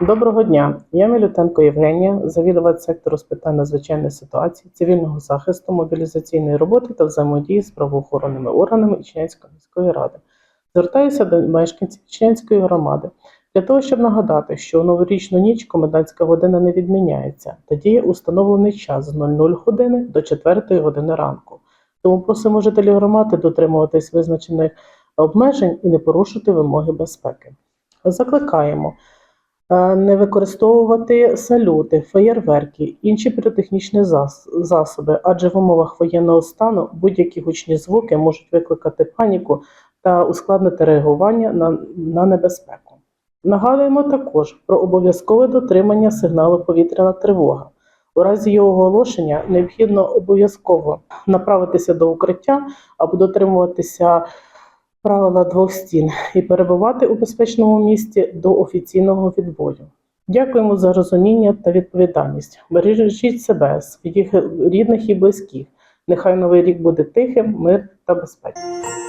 Доброго дня, я Мілютенко Євгенія, завідувач сектору з питань надзвичайних ситуацій, цивільного захисту, мобілізаційної роботи та взаємодії з правоохоронними органами Ічнянської міської ради. Звертаюся до мешканців Ічнянської громади для того, щоб нагадати, що у новорічну ніч комендантська година не відміняється та діє установлений час з 00 години до 4 години ранку. Тому просимо жителів громади дотримуватись визначених обмежень і не порушувати вимоги безпеки. Закликаємо не використовувати салюти, феєрверки, інші піротехнічні засоби, адже в умовах воєнного стану будь-які гучні звуки можуть викликати паніку та ускладнити реагування на, на небезпеку. Нагадуємо також про обов'язкове дотримання сигналу повітряна тривога. У разі його оголошення необхідно обов'язково направитися до укриття або дотримуватися правила двох стін і перебувати у безпечному місці до офіційного відбою. Дякуємо за розуміння та відповідальність. Бережіть себе, своїх рідних і близьких. Нехай новий рік буде тихим, мир та безпечним.